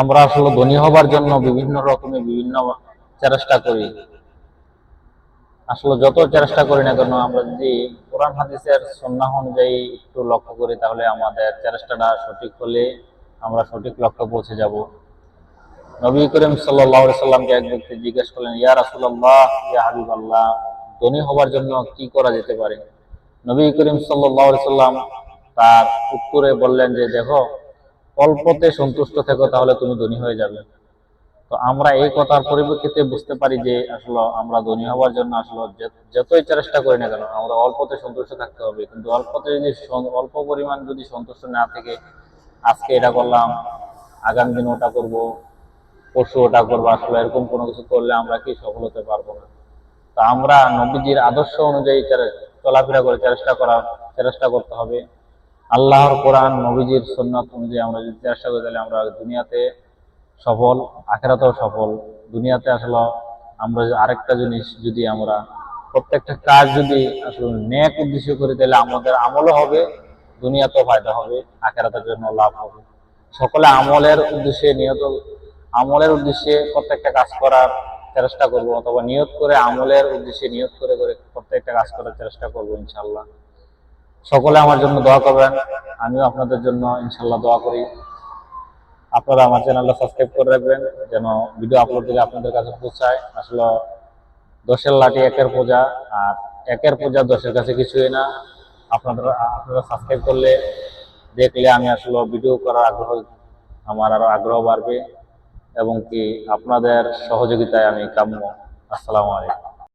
আমরা আসলে ধনী হবার জন্য বিভিন্ন রকমের বিভিন্ন চেষ্টা করি। আসলে যত চেষ্টা করি না কেন, আমরা যদি কোরআন, হাদিসের সন্ন্যাহ অনুযায়ী একটু লক্ষ্য করি, তাহলে আমাদের চেষ্টাটা সঠিক হলে আমরা সঠিক লক্ষ্যে পৌঁছে যাব। নবী করিম সাল্লাহ সাল্লামকে এক ব্যক্তি জিজ্ঞেস করলেন, ইয়া রাসুল্লাহ ইয়া হাবিব আল্লাহ ধনী হবার জন্য কি করা যেতে পারে? নবী করিম সাল্লাহ সাল্লাম তার উত্তরে বললেন যে, দেখো অল্পতে সন্তুষ্ট থেকো, তাহলে তুমি ধনী হয়ে যাবে। তো আমরা এই কথার পরিপ্রেক্ষিতে বুঝতে পারি যে আসলে আমরা ধনী হওয়ার জন্য আসলে যতই চেষ্টা করি না কেন, আমরা অল্পতে সন্তুষ্ট থাকতে হবে। কিন্তু অল্পতে যদি অল্প পরিমাণ যদি সন্তুষ্ট না থেকে, আজকে এটা করলাম, আগামী দিন ওটা করব, পরশু ওটা করব, আসলে এরকম কোনো কিছু করলে আমরা কি সফল হতে পারব না? তো আমরা নবীজির আদর্শ অনুযায়ী চলাফেরা করে চেষ্টা করার, চেষ্টা করতে হবে। আল্লাহর কোরআন, নবীজির সন্ন্যত অনুযায়ী আমরা যদি চেষ্টা করি, তাহলে আমরা দুনিয়াতে সফল, আখেরাতেও সফল। দুনিয়াতে আসলে আমরা আরেকটা জিনিস যদি আমরা প্রত্যেকটা কাজ যদি আসলে ন্যাক উদ্দেশ্য করি, তাহলে আমাদের আমলও হবে, দুনিয়াতেও ফায়দা হবে, আখেরাতের জন্য লাভ হবে। সকলে আমলের উদ্দেশ্যে নিয়ত আমলের উদ্দেশ্যে প্রত্যেকটা কাজ করার চেষ্টা করব, অথবা নিয়ত করে আমলের উদ্দেশ্যে নিয়ত করে করে প্রত্যেকটা কাজ করার চেষ্টা করব ইনশাল্লাহ সকলে আমার জন্য দোয়া করবেন। আমিও আপনাদের জন্য ইনশাল্লাহ দোয়া করি। আপনারা আমার চ্যানেলটা সাবস্ক্রাইব করে রাখবেন, যেন ভিডিও আপলোড দিলে আপনাদের কাছে পৌঁছায়। আসলে দশের লাঠি একের পূজা, আর একের পূজা দশের কাছে কিছুই না। আপনারা আপনারা সাবস্ক্রাইব করলে দেখলে আমি আসলে ভিডিও করার আগ্রহ, আমার আরও আগ্রহ বাড়বে এবং কি আপনাদের সহযোগিতায় আমি কাম্য। আসসালামু আলাইকুম।